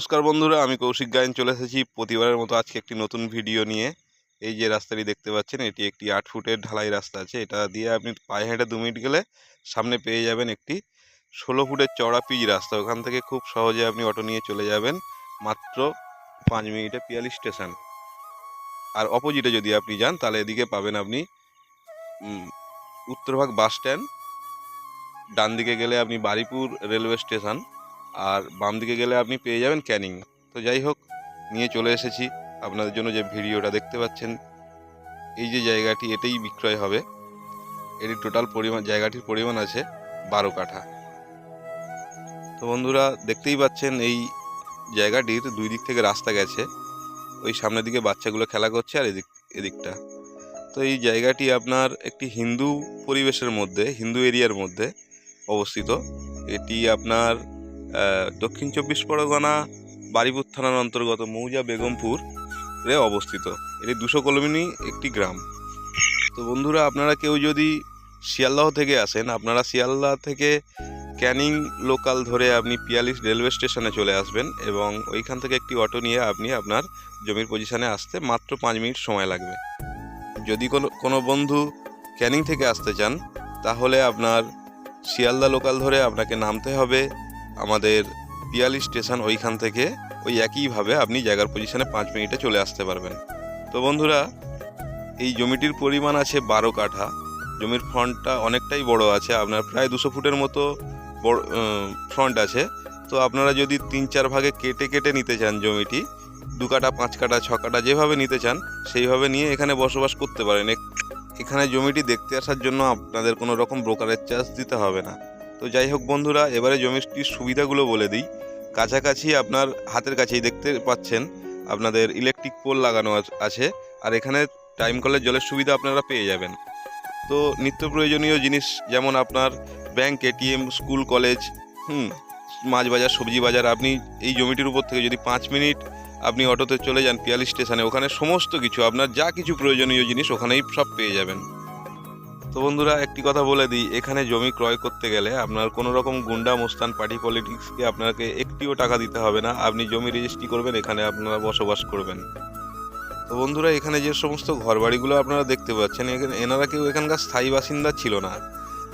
নমস্কার বন্ধুরা, আমি কৌশিক গায়ন চলে এসেছি প্রতিবারের মতো আজকে একটি নতুন ভিডিও নিয়ে। এই যে রাস্তাটি দেখতে পাচ্ছেন, এটি একটি আট ফুটের ঢালাই রাস্তা আছে। এটা দিয়ে আপনি পায়ে হেঁটে দু মিনিট গেলে সামনে পেয়ে যাবেন একটি ষোলো ফুটের চওড়া পিচ রাস্তা। ওখান থেকে খুব সহজে আপনি অটো নিয়ে চলে যাবেন, মাত্র পাঁচ মিনিটে পিয়ালি স্টেশন। আর অপোজিটে যদি আপনি যান, তাহলে এদিকে পাবেন আপনি উত্তরভাগ বাস স্ট্যান্ড। ডান দিকে গেলে আপনি বারিপুর রেলওয়ে স্টেশন। আর বাম দিকে গেলে আপনি পেয়ে যাবেন ক্যানিং। তো যাই হোক, নিয়ে চলে এসেছি। আপনাদের জন্য যে ভিডিওটা দেখতে পাচ্ছেন, এই যে জায়গাটি, এটাই বিক্রয় হবে। এটি টোটাল পরিমাণ, জায়গাটির পরিমাণ আছে বারো কাঠা। তো বন্ধুরা, দেখতেই পাচ্ছেন এই জায়গাটির দুই দিক থেকে রাস্তা গেছে। ওই সামনের দিকে বাচ্চাগুলো খেলা করছে আর এদিক, এদিকটা। তো এই জায়গাটি আপনার একটি হিন্দু পরিবেশের মধ্যে, হিন্দু এরিয়ার মধ্যে অবস্থিত। এটি আপনার দক্ষিণ চব্বিশ পরগনা, বারিপুর থানার অন্তর্গত মৌজা বেগমপুর রে অবস্থিত। এটি দুশো কিলোমিনি একটি গ্রাম। তো বন্ধুরা, আপনারা কেউ যদি শিয়ালদাহ থেকে আসেন, আপনারা শিয়ালদাহ থেকে ক্যানিং লোকাল ধরে আপনি পিয়ালিশ রেলওয়ে স্টেশনে চলে আসবেন এবং ওইখান থেকে একটি অটো নিয়ে আপনি আপনার জমির পজিশনে আসতে মাত্র পাঁচ মিনিট সময় লাগবে। যদি কোনো কোনো বন্ধু ক্যানিং থেকে আসতে চান, তাহলে আপনার শিয়ালদা লোকাল ধরে আপনাকে নামতে হবে। আমাদের পিয়ালি স্টেশন ওইখান থেকে ওই একইভাবে আপনি জায়গার পজিশনে পাঁচ মিনিটে চলে আসতে পারবেন। তো বন্ধুরা, এই জমিটির পরিমাণ আছে বারো কাঠা। জমির ফ্রন্টটা অনেকটাই বড় আছে, আপনার প্রায় দুশো ফুটের মতো বড় ফ্রন্ট আছে। তো আপনারা যদি তিন চার ভাগে কেটে কেটে নিতে চান জমিটি, দু কাটা পাঁচ কাটা ছ কাটা যেভাবে নিতে চান, সেইভাবে নিয়ে এখানে বসবাস করতে পারেন। এখানে জমিটি দেখতে আসার জন্য আপনাদের কোনো রকম ব্রোকারের চার্জ দিতে হবে না। তো যাই হোক বন্ধুরা, এবারে জমিটির সুবিধাগুলো বলে দিই। কাছাকাছি আপনার হাতের কাছেই দেখতে পাচ্ছেন, আপনাদের ইলেকট্রিক পোল লাগানো আছে আর এখানে টাইম কলের জলের সুবিধা আপনারা পেয়ে যাবেন। তো নিত্য প্রয়োজনীয় জিনিস যেমন আপনার ব্যাংক এটিএম স্কুল কলেজ হুম, মাছ বাজার, সবজি বাজার, আপনি এই জমিটির উপর থেকে যদি পাঁচ মিনিট আপনি অটোতে চলে যান পিয়ালি স্টেশনে ওখানে সমস্ত কিছু, আপনার যা কিছু প্রয়োজনীয় জিনিস ওখানেই সব পেয়ে যাবেন। তো বন্ধুরা, একটি কথা বলে দিই, এখানে জমি ক্রয় করতে গেলে আপনার কোনো রকম গুন্ডা, মোস্তান, পার্টি পলিটিক্সকে আপনাকে একটিও টাকা দিতে হবে না। আপনি জমি রেজিস্ট্রি করবেন, এখানে আপনারা বসবাস করবেন। তো বন্ধুরা, এখানে যে সমস্ত ঘরবাড়িগুলো আপনারা দেখতে পাচ্ছেন, এখানে এনারা কেউ এখানকার স্থায়ী বাসিন্দা ছিল না।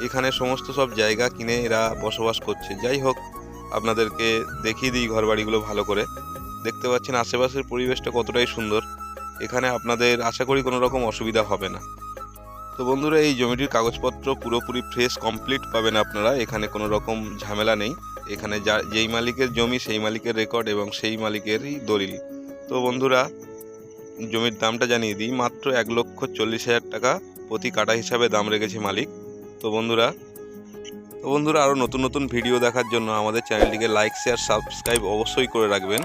এখানে সমস্ত সব জায়গা কিনে এরা বসবাস করছে। যাই হোক, আপনাদেরকে দেখিয়ে দিই ঘরবাড়িগুলো ভালো করে। দেখতে পাচ্ছেন, আশেপাশের পরিবেশটা কতটাই সুন্দর। এখানে আপনাদের আশা করি কোনো রকম অসুবিধা হবে না। তো বন্ধুরা, এই জমিটির কাগজপত্র পুরোপুরি ফ্রেশ কমপ্লিট পাবেন আপনারা। এখানে কোনো রকম ঝামেলা নেই। এখানে যা, যেই মালিকের জমি, সেই মালিকের রেকর্ড এবং সেই মালিকেরই দলিল। তো বন্ধুরা, জমির দামটা জানিয়ে দিই। মাত্র এক লক্ষ চল্লিশ হাজার টাকা প্রতি কাটা হিসাবে দাম রেখেছে মালিক। তো বন্ধুরা তো বন্ধুরা আরও নতুন নতুন ভিডিও দেখার জন্য আমাদের চ্যানেলটিকে লাইক শেয়ার সাবস্ক্রাইব অবশ্যই করে রাখবেন।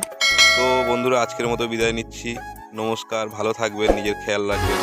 তো বন্ধুরা, আজকের মতো বিদায় নিচ্ছি। নমস্কার, ভালো থাকবেন, নিজের খেয়াল রাখবেন।